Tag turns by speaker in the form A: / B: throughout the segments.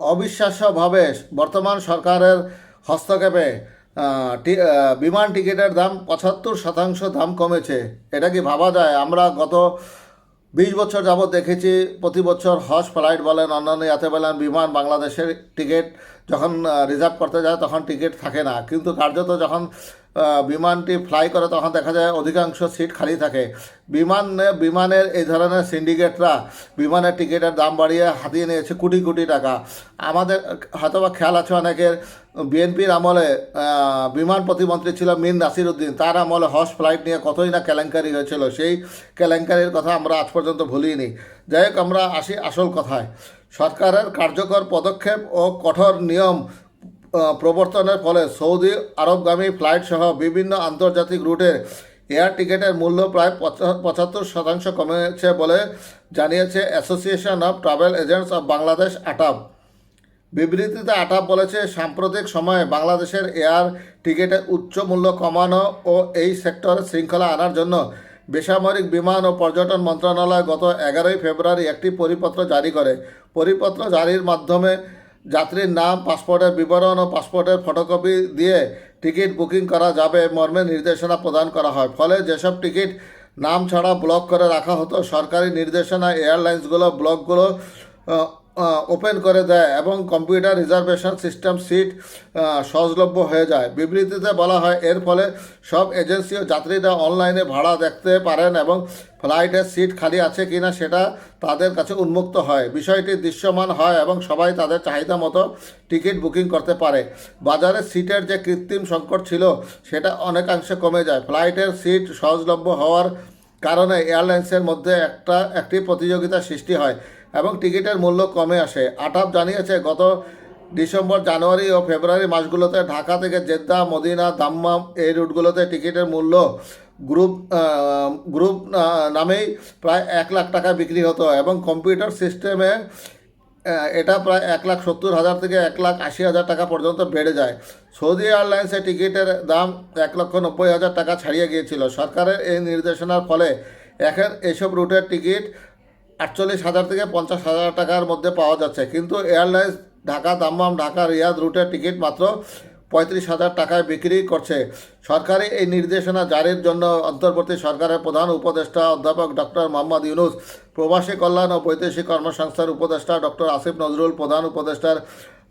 A: অবিশ্বাস্যভাবে বর্তমান সরকারের হস্তক্ষেপে বিমান টিকিটের দাম পঁচাত্তর শতাংশ দাম কমেছে। এটা কি ভাবা যায়? আমরা গত বিশ বছর যাবৎ দেখেছি, প্রতি বছর হজ ফ্লাইট বলেন, অন্যান্য ইয়াতে বলেন, বিমান বাংলাদেশের টিকিট যখন রিজার্ভ করতে যায় তখন টিকিট থাকে না। কিন্তু কার্যত যখন বিমানটি ফ্লাই করে তখন দেখা যায় অধিকাংশ সিট খালি থাকে। বিমান, বিমানের এই ধরনের সিন্ডিকেটরা বিমানের টিকিটের দাম বাড়িয়ে হাতিয়ে নিয়েছে কোটি কোটি টাকা। আমাদের, হয়তোবা খেয়াল আছে অনেকের, বিএনপির আমলে বিমান প্রতিমন্ত্রী ছিল মিন নাসির উদ্দিন তার আমলে হজ ফ্লাইট নিয়ে কতই না কেলেঙ্কারি হয়েছিল, সেই কেলেঙ্কারির কথা আমরা আজ পর্যন্ত ভুলিনি। যাই হোক, আমরা আসি আসল কথায়। সরকারের কার্যকর পদক্ষেপ ও কঠোর নিয়ম প্রবর্তনের ফলে সৌদি আরবগামী ফ্লাইট সহ বিভিন্ন আন্তর্জাতিক রুটে এয়ার টিকেটের মূল্য প্রায় পঁচা- পঁচাত্তর শতাংশ কমেছে বলে জানিয়েছে association of travel agents of Bangladesh, ATAB. বিবৃতিতে আটাপ বলেছে, সাম্প্রতিক সময়ে বাংলাদেশের এয়ার টিকিটের উচ্চ মূল্য কমানো ও এই সেক্টরে শৃঙ্খলা আনার জন্য বেসামরিক বিমান ও পর্যটন মন্ত্রণালয় গত এগারোই ফেব্রুয়ারি একটি পরিপত্র জারি করে। পরিপত্র জারির মাধ্যমে যাত্রীর নাম, পাসপোর্টের বিবরণ ও পাসপোর্টের ফটোকপি দিয়ে টিকিট বুকিং করা যাবে মর্মে নির্দেশনা প্রদান করা হয়। ফলে যেসব টিকিট নাম ছাড়া ব্লক করে রাখা হতো, সরকারি নির্দেশনা এয়ারলাইন্সগুলো, ব্লকগুলো ওপেন করে দেয় এবং কম্পিউটার রিজার্ভেশন সিস্টেম সিট সহজলভ্য হয়ে যায়। বিবৃতিতে বলা হয়, এর ফলে সব এজেন্সি ও যাত্রীরা অনলাইনে ভাড়া দেখতে পারেন এবং ফ্লাইটের সিট খালি আছে কিনা সেটা তাদের কাছে উন্মুক্ত হয়। বিষয়টি দৃশ্যমান হয় এবং সবাই তাদের চাহিদা মতো টিকিট বুকিং করতে পারে। বাজারে সিটের যে কৃত্রিম সংকট ছিল, সেটা অনেকাংশে কমে যায়। ফ্লাইটের সিট সহজলভ্য হওয়ার কারণে এয়ারলাইন্সের মধ্যে একটা, একটি প্রতিযোগিতা সৃষ্টি হয় এবং টিকিটের মূল্য কমে আসে। আটাপ জানিয়েছে, গত ডিসেম্বর, জানুয়ারি ও ফেব্রুয়ারি মাসগুলোতে ঢাকা থেকে জেদ্দা, মদিনা দাম্মাম এই রুটগুলোতে টিকিটের মূল্য গ্রুপ গ্রুপ নামেই প্রায় এক লাখ টাকা বিক্রি হতো এবং কম্পিউটার সিস্টেমে এটা প্রায় এক লাখ সত্তর হাজার থেকে এক লাখ আশি হাজার টাকা পর্যন্ত বেড়ে যায়। সৌদি এয়ারলাইন্সের টিকিটের দাম এক লক্ষ নব্বই হাজার টাকা ছাড়িয়ে গিয়েছিল। সরকারের এই নির্দেশনার ফলে এখন এসব রুটের টিকিট আটচল্লিশ হাজার থেকে পঞ্চাশ হাজার টাকার মধ্যে পাওয়া যাচ্ছে। কিন্তু airlines Dhaka Dammam Dhaka, Riyadh রুটের টিকিট মাত্র পঁয়ত্রিশ হাজার টাকায় বিক্রি করছে। সরকারি এই নির্দেশনা জারির জন্য অন্তর্বর্তী সরকারের প্রধান উপদেষ্টা অধ্যাপক ডক্টর মোহাম্মদ ইউনুস, প্রবাসী কল্যাণ ও বৈদেশিক কর্মসংস্থার উপদেষ্টা ডক্টর আসিফ নজরুল, প্রধান উপদেষ্টার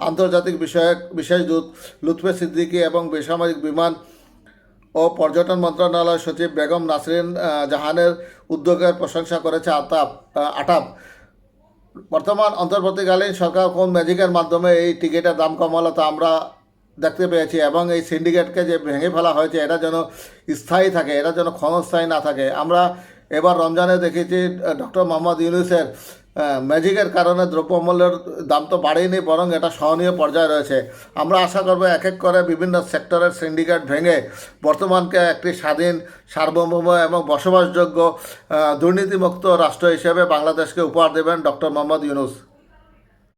A: আন্তর্জাতিক বিষয়ক বিশেষ দূত লুৎফে সিদ্দিকী এবং বেসামরিক বিমান ও পর্যটন মন্ত্রণালয় সচিব বেগম নাসরিন জাহানের উদ্যোগের প্রশংসা করেছে আতাপ আটাপ বর্তমান অন্তর্বর্তীকালীন সরকার কোন ম্যাজিকের মাধ্যমে এই টিকিটের দাম কমালো তা আমরা দেখতে পেয়েছি এবং এই সিন্ডিকেটকে যে ভেঙে ফেলা হয়েছে, এটা যেন স্থায়ী থাকে, এটা যেন ক্ষণস্থায়ী না থাকে। আমরা এবার রমজানে দেখেছি, ডক্টর মোহাম্মদ ইউনুসের ম্যাজিকের কারণে দ্রব্যমূল্যের দাম তো বাড়েনি, বরং এটা সহনীয় পর্যায়ে রয়েছে। আমরা আশা করব এক এক করে বিভিন্ন সেক্টরের সিন্ডিকেট ভেঙে বর্তমানকে একটি স্বাধীন, সার্বভৌম এবং বসবাসযোগ্য দুর্নীতিমুক্ত রাষ্ট্র হিসেবে বাংলাদেশকে উপহার দেবেন ডক্টর মোহাম্মদ ইউনুস।